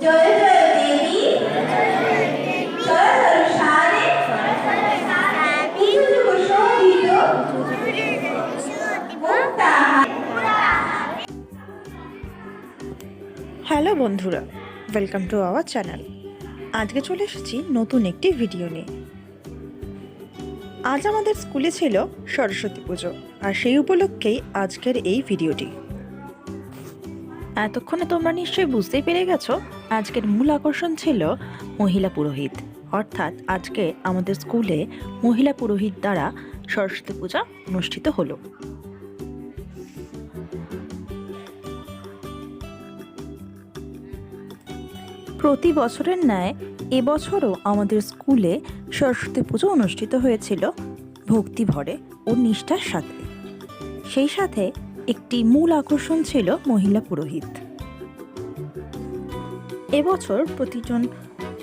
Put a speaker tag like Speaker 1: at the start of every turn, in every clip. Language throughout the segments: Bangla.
Speaker 1: হ্যালো বন্ধুরা, ওয়েলকাম টু আওয়ার চ্যানেল। আজকে চলে এসেছি নতুন একটি ভিডিও নিয়ে। আজ আমাদের স্কুলে ছিল সরস্বতী পুজো, আর সেই উপলক্ষেই আজকের এই ভিডিওটি। এতক্ষণে তোমরা নিশ্চয়ই বুঝতেই পেরে গেছো, আজকের মূল আকর্ষণ ছিল মহিলা পুরোহিত। অর্থাৎ আজকে আমাদের স্কুলে মহিলা পুরোহিত দ্বারা সরস্বতী পূজা অনুষ্ঠিত হলো। প্রতি বছরের ন্যায় এবছরও আমাদের স্কুলে সরস্বতী পুজো অনুষ্ঠিত হয়েছিল ভক্তি ভরে ও নিষ্ঠার সাথে। সেই সাথে একটি মূল আকর্ষণ ছিল মহিলা পুরোহিত। এবছর প্রতিজন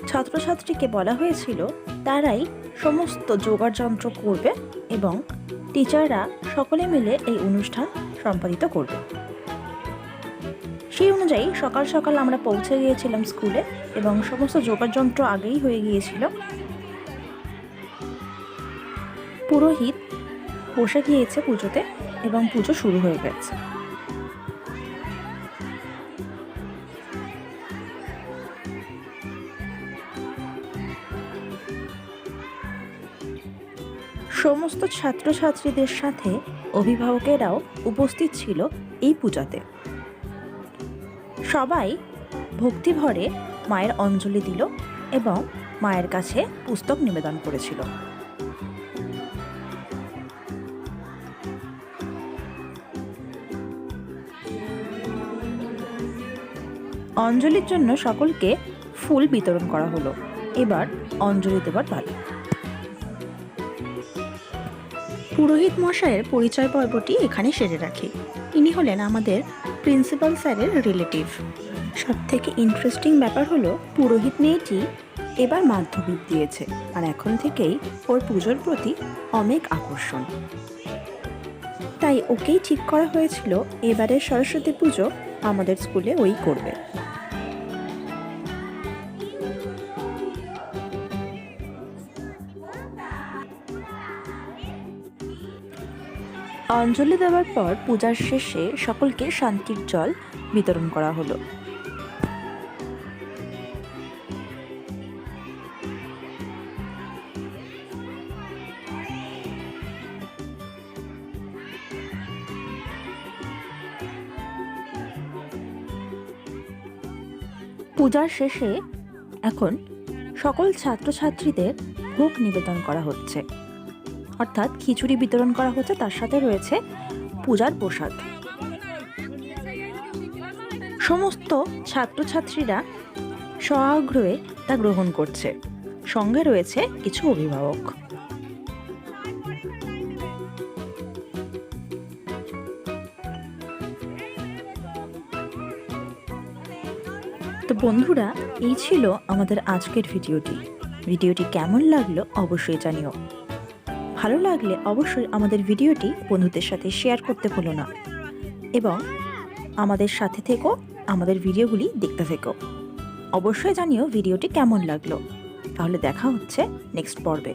Speaker 1: ছাত্রছাত্রীকে বলা হয়েছিল, তারাই সমস্ত যোগাড় যন্ত্র করবে এবং টিচাররা সকলে মিলে এই অনুষ্ঠান সম্পাদিত করবে। সেই অনুযায়ী সকাল সকাল আমরা পৌঁছে গিয়েছিলাম স্কুলে এবং সমস্ত যোগাযন্ত্র আগেই হয়ে গিয়েছিল। পুরোহিত বসে গিয়েছে পুজোতে। এবং পুজো শুরু হয়ে গেছে। সমস্ত ছাত্রছাত্রীদের সাথে অভিভাবকেরাও উপস্থিত ছিল এই পূজাতে। সবাই ভক্তিভরে মায়ের অঞ্জলি দিল এবং মায়ের কাছে পুস্তক নিবেদন করেছিল। অঞ্জলির জন্য সকলকে ফুল বিতরণ করা হলো। এবার অঞ্জলি দেবার পালা পুরোহিত মশাইয়ের পরিচয় পর্বটি এখানে সেরে রাখি। ইনি হলেন আমাদের প্রিন্সিপাল স্যারের রিলেটিভ। সব থেকে ইন্টারেস্টিং ব্যাপার হলো, পুরোহিত মেয়েটি এবার মাধ্যমিক দিয়েছে, আর এখন থেকেই ওর পুজোর প্রতি অনেক আকর্ষণ। তাই ওকেই ঠিক করা হয়েছিল, এবারের সরস্বতী পুজো আমাদের স্কুলে ওই করবে। অঞ্জলি দেওয়ার পর পূজার শেষে সকলকে শান্তির জল বিতরণ করা হলো। পূজার শেষে এখন সকল ছাত্রছাত্রীদের ভোগ নিবেদন করা হচ্ছে। অর্থাৎ খিচুড়ি বিতরণ করা হচ্ছে, তার সাথে রয়েছে পূজার প্রসাদ। সমস্ত ছাত্রছাত্রীরা সআগ্রহে তা গ্রহণ করছে। সঙ্গে রয়েছে কিছু অভিভাবক। তো বন্ধুরা, এই ছিল আমাদের আজকের ভিডিওটি। ভিডিওটি কেমন লাগল অবশ্যই জানিও। ভালো লাগলে অবশ্যই আমাদের ভিডিওটি বন্ধুদের সাথে শেয়ার করতে ভুলো না। এবং আমাদের সাথে থেকো, আমাদের ভিডিওগুলি দেখতে থেকো। অবশ্যই জানিও ভিডিওটি কেমন লাগল। তাহলে দেখা হচ্ছে নেক্সট পর্বে।